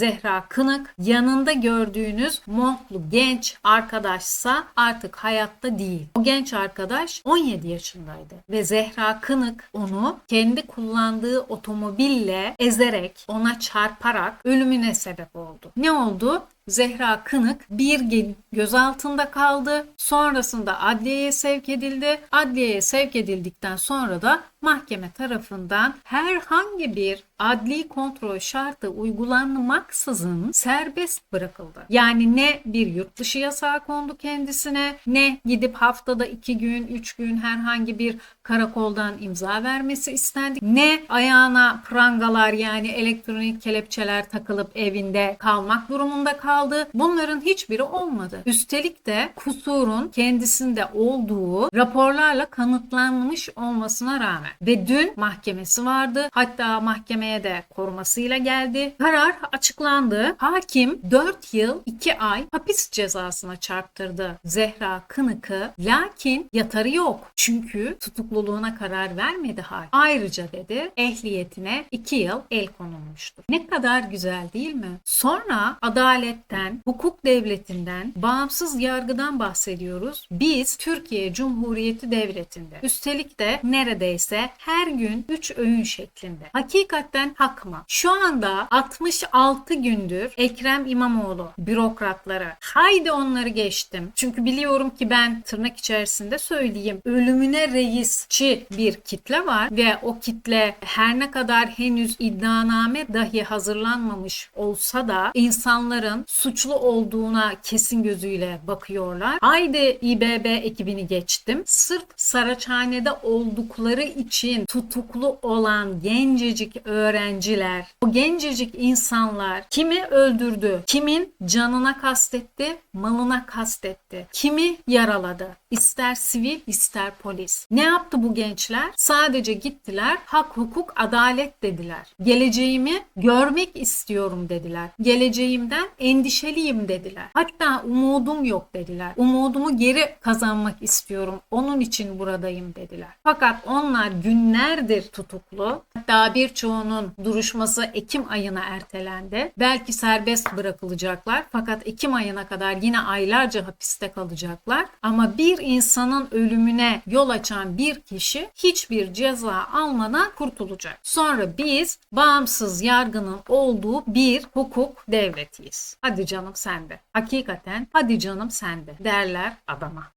Zehra Kınık. Yanında gördüğünüz montlu genç arkadaşsa artık hayatta değil. O genç arkadaş 17 yaşındaydı ve Zehra Kınık onu kendi kullandığı otomobille ezerek, ona çarparak ölümüne sebep oldu. Ne oldu? Zehra Kınık bir gün gözaltında kaldı. Sonrasında adliyeye sevk edildi. Adliyeye sevk edildikten sonra da mahkeme tarafından herhangi bir adli kontrol şartı uygulanmaksızın serbest bırakıldı. Yani ne bir yurt dışı yasağı kondu kendisine ne gidip haftada iki gün, üç gün herhangi bir karakoldan imza vermesi istendi. Ne ayağına prangalar yani elektronik kelepçeler takılıp evinde kalmak durumunda kaldı. Bunların hiçbiri olmadı. Üstelik de kusurun kendisinde olduğu raporlarla kanıtlanmış olmasına rağmen ve dün mahkemesi vardı. Hatta mahkemeye de korumasıyla geldi. Karar açıklandı. Hakim 4 yıl 2 ay hapis cezasına çarptırdı Zehra Kınık'ı. Lakin yatarı yok. Çünkü tutukluluğuna karar vermedi hal. Ayrıca dedi ehliyetine 2 yıl el konulmuştur. Ne kadar güzel değil mi? Sonra adaletten, hukuk devletinden, bağımsız yargıdan bahsediyoruz. Biz Türkiye Cumhuriyeti Devleti'nde. Üstelik de neredeyse her gün 3 öğün şeklinde. Hakikaten hak mı? Şu anda 66 gündür Ekrem İmamoğlu bürokratları. Haydi onları geçtim. Çünkü biliyorum ki ben tırnak içerisinde söyleyeyim. Ölümüne reisçi bir kitle var ve o kitle her ne kadar henüz iddianame dahi hazırlanmamış olsa da insanların suçlu olduğuna kesin gözüyle bakıyorlar. Haydi İBB ekibini geçtim. Sırf Saraçhane'de oldukları için tutuklu olan gencecik öğrenciler, o gencecik insanlar kimi öldürdü, kimin canına kastetti, malına kastetti, kimi yaraladı. İster sivil ister polis. Ne yaptı bu gençler? Sadece gittiler hak hukuk adalet dediler. Geleceğimi görmek istiyorum dediler. Geleceğimden endişeliyim dediler. Hatta umudum yok dediler. Umudumu geri kazanmak istiyorum. Onun için buradayım dediler. Fakat onlar günlerdir tutuklu. Hatta birçoğunun duruşması Ekim ayına ertelendi. Belki serbest bırakılacaklar. Fakat Ekim ayına kadar yine aylarca hapiste kalacaklar. Ama bir insanın ölümüne yol açan bir kişi hiçbir ceza almadan kurtulacak. Sonra biz bağımsız yargının olduğu bir hukuk devletiyiz. Hadi canım sende. Hakikaten hadi canım sende derler adama.